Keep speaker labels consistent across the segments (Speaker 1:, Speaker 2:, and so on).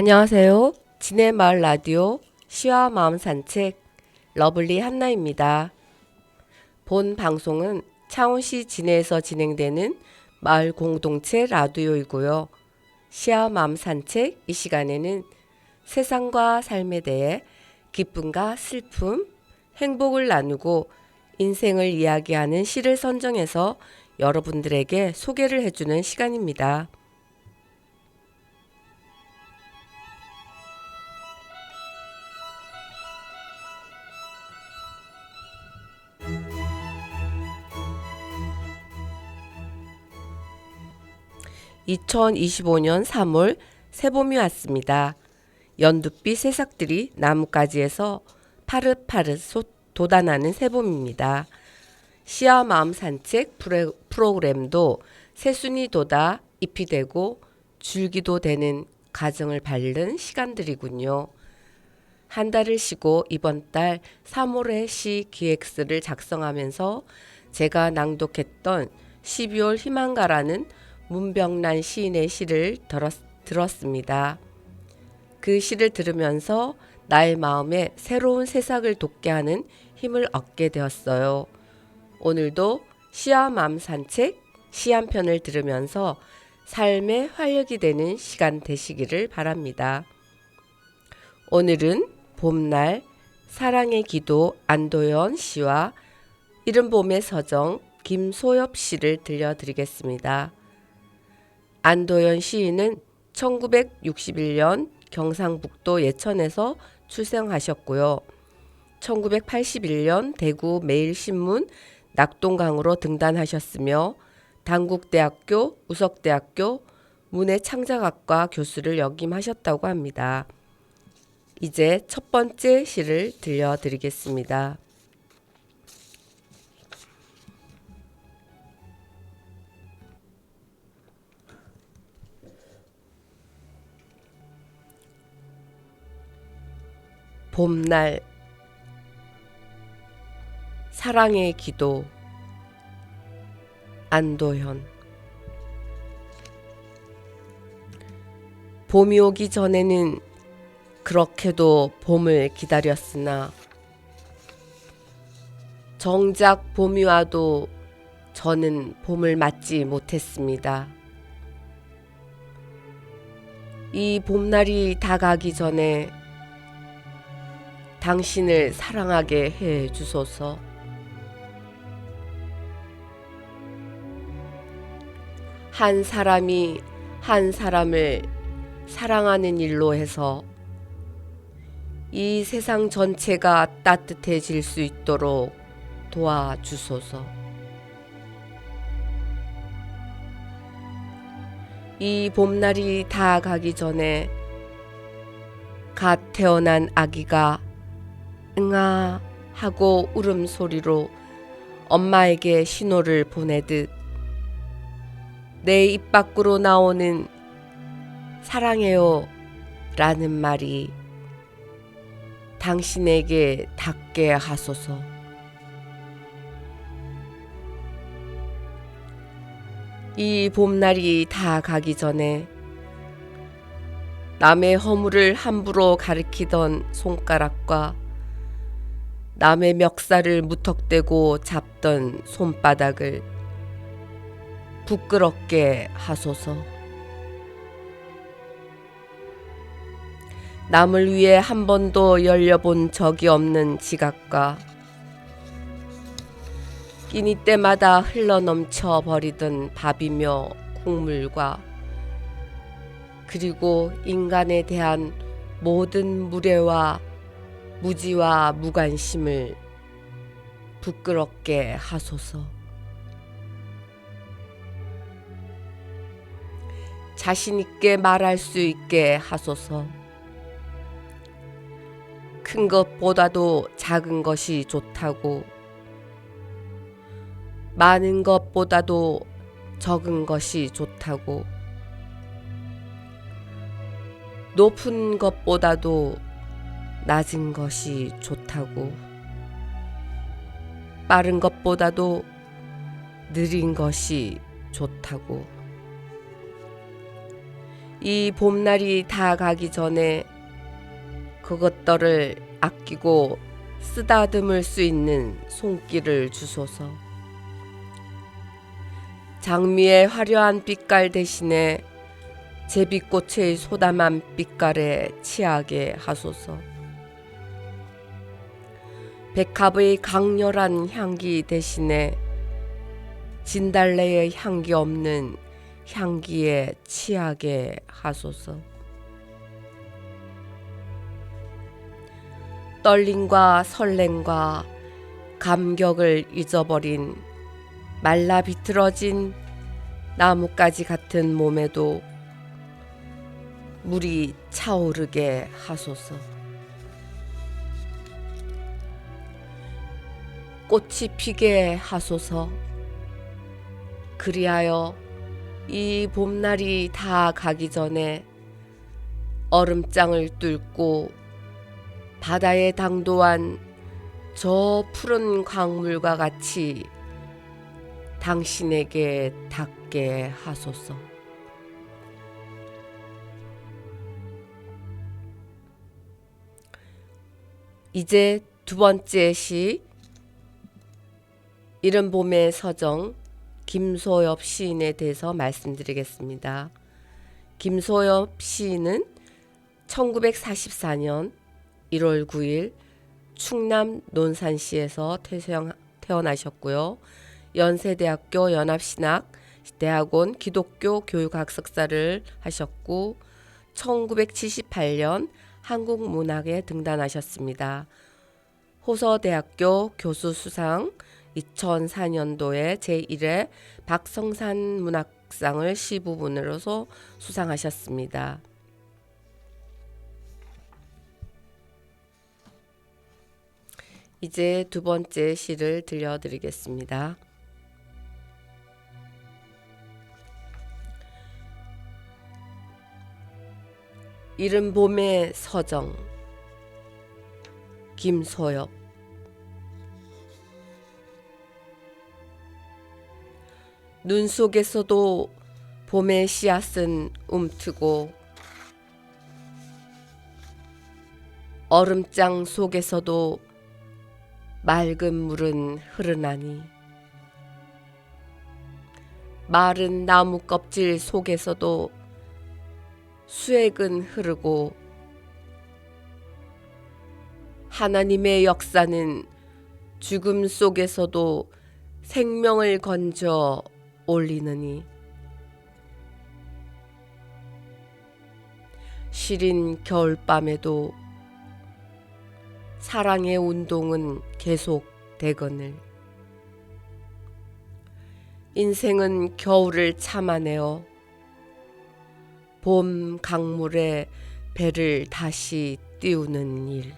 Speaker 1: 안녕하세요. 진해 마을 라디오 시와 마음 산책 러블리 한나입니다. 본 방송은 창원시 진해에서 진행되는 마을 공동체 라디오이고요. 시와 마음 산책 이 시간에는 세상과 삶에 대해 기쁨과 슬픔, 행복을 나누고 인생을 이야기하는 시를 선정해서 여러분들에게 소개를 해주는 시간입니다. (2025년 3월) 새봄이 왔습니다. 연두빛 새싹들이 나뭇가지에서 파릇파릇 솟 돋아나는 새봄입니다. 시와 마음 산책 프로그램도 새순이 돋아 잎이 되고 줄기도 되는 가정을 밟는 시간들이군요. 한 달을 쉬고 이번 달 3월에 시 기획서를 작성하면서 제가 낭독했던 12월 희망가라는 문병란 시인의 시를 들었, 들었습니다. 그 시를 들으면서 나의 마음에 새로운 새싹을 돋게 하는 힘을 얻게 되었어요. 오늘도 마음 산책 시 한 편을 들으면서 삶의 활력이 되는 시간 되시기를 바랍니다. 오늘은 봄날 사랑의 기도 안도현 씨와 이른 봄의 서정 김소엽 씨를 들려드리겠습니다. 안도현 시인은 1961년 경상북도 예천에서 출생하셨고요. 1981년 대구 매일신문 낙동강으로 등단하셨으며 당국대학교, 우석대학교 문해창작학과 교수를 역임하셨다고 합니다. 이제 첫 번째 시를 들려드리겠습니다. 봄날 사랑의 기도 안도현 봄이 오기 전에는 그렇게도 봄을 기다렸으나 정작 봄이 와도 저는 봄을 맞지 못했습니다. 이 봄날이 다가기 전에 당신을 사랑하게 해 주소서. 한 사람이 한 사람을 사랑하는 일로 해서 이 세상 전체가 따뜻해질 수 있도록 도와주소서. 이 봄날이 다 가기 전에 갓 태어난 아기가 응아 하고 울음소리로 엄마에게 신호를 보내듯 내 입 밖으로 나오는 사랑해요 라는 말이 당신에게 닿게 하소서. 이 봄날이 다 가기 전에 남의 허물을 함부로 가리키던 손가락과 남의 멱살을 무턱대고 잡던 손바닥을 부끄럽게 하소서. 남을 위해 한 번도 열려본 적이 없는 지갑과 끼니 때마다 흘러넘쳐 버리던 밥이며 국물과 그리고 인간에 대한 모든 무례와 무지와 무관심을 부끄럽게 하소서. 자신 있게 말할 수 있게 하소서. 큰 것보다도 작은 것이 좋다고, 많은 것보다도 적은 것이 좋다고, 높은 것보다도 낮은 것이 좋다고, 빠른 것보다도 느린 것이 좋다고, 이 봄날이 다 가기 전에 그것들을 아끼고 쓰다듬을 수 있는 손길을 주소서. 장미의 화려한 빛깔 대신에 제비꽃의 소담한 빛깔에 취하게 하소서. 백합의 강렬한 향기 대신에 진달래의 향기 없는 향기에 취하게 하소서. 떨림과 설렘과 감격을 잊어버린 말라 비틀어진 나뭇가지 같은 몸에도 물이 차오르게 하소서. 꽃이 피게 하소서. 그리하여 이 봄날이 다 가기 전에 얼음장을 뚫고 바다에 당도한 저 푸른 광물과 같이 당신에게 닿게 하소서. 이제 두 번째 시 이른 봄의 서정 김소엽 시인에 대해서 말씀드리겠습니다. 김소엽 시인은 1944년 1월 9일 충남 논산시에서 태생, 태어나셨고요. 연세대학교 연합신학 대학원 기독교 교육학 석사를 하셨고 1978년 한국문학에 등단하셨습니다. 호서대학교 교수 수상 2004년도에 제1회 박성산 문학상을 시 부분으로서 수상하셨습니다. 이제 두 번째 시를 들려드리겠습니다. 이른 봄의 서정 김소엽 눈 속에서도 봄의 씨앗은 움트고 얼음장 속에서도 맑은 물은 흐르나니 마른 나무 껍질 속에서도 수액은 흐르고 하나님의 역사는 죽음 속에서도 생명을 건져 올리느니 시린 겨울밤에도 사랑의 운동은 계속되거늘 인생은 겨울을 참아내어 봄 강물에 배를 다시 띄우는 일.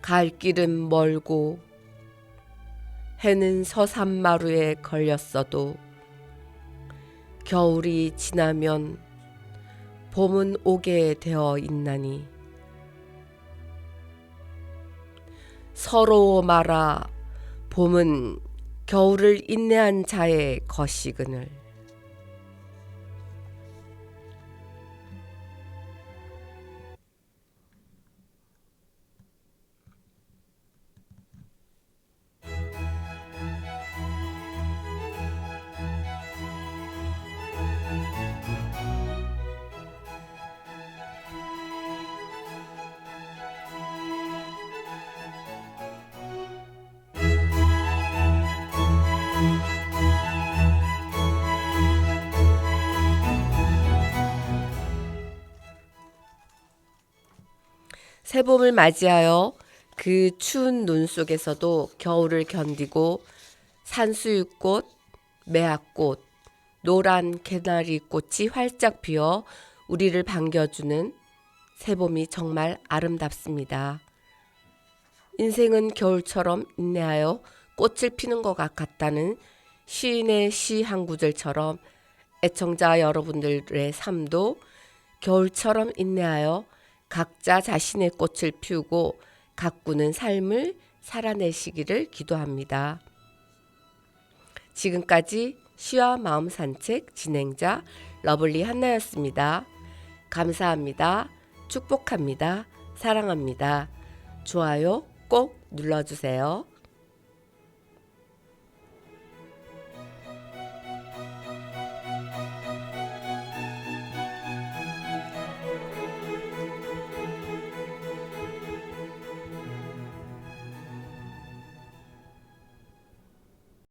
Speaker 1: 갈 길은 멀고 해는 서산마루에 걸렸어도 겨울이 지나면 봄은 오게 되어 있나니. 서러워 마라 봄은 겨울을 인내한 자의 것이그늘 새봄을 맞이하여 그 추운 눈 속에서도 겨울을 견디고 산수유꽃, 매화꽃, 노란 개나리 꽃이 활짝 피어 우리를 반겨주는 새봄이 정말 아름답습니다. 인생은 겨울처럼 인내하여 꽃을 피는 것 같다는 시인의 시 한 구절처럼 애청자 여러분들의 삶도 겨울처럼 인내하여 각자 자신의 꽃을 피우고 가꾸는 삶을 살아내시기를 기도합니다. 지금까지 시와 마음 산책 진행자 러블리 한나였습니다. 감사합니다. 축복합니다. 사랑합니다. 좋아요 꼭 눌러주세요.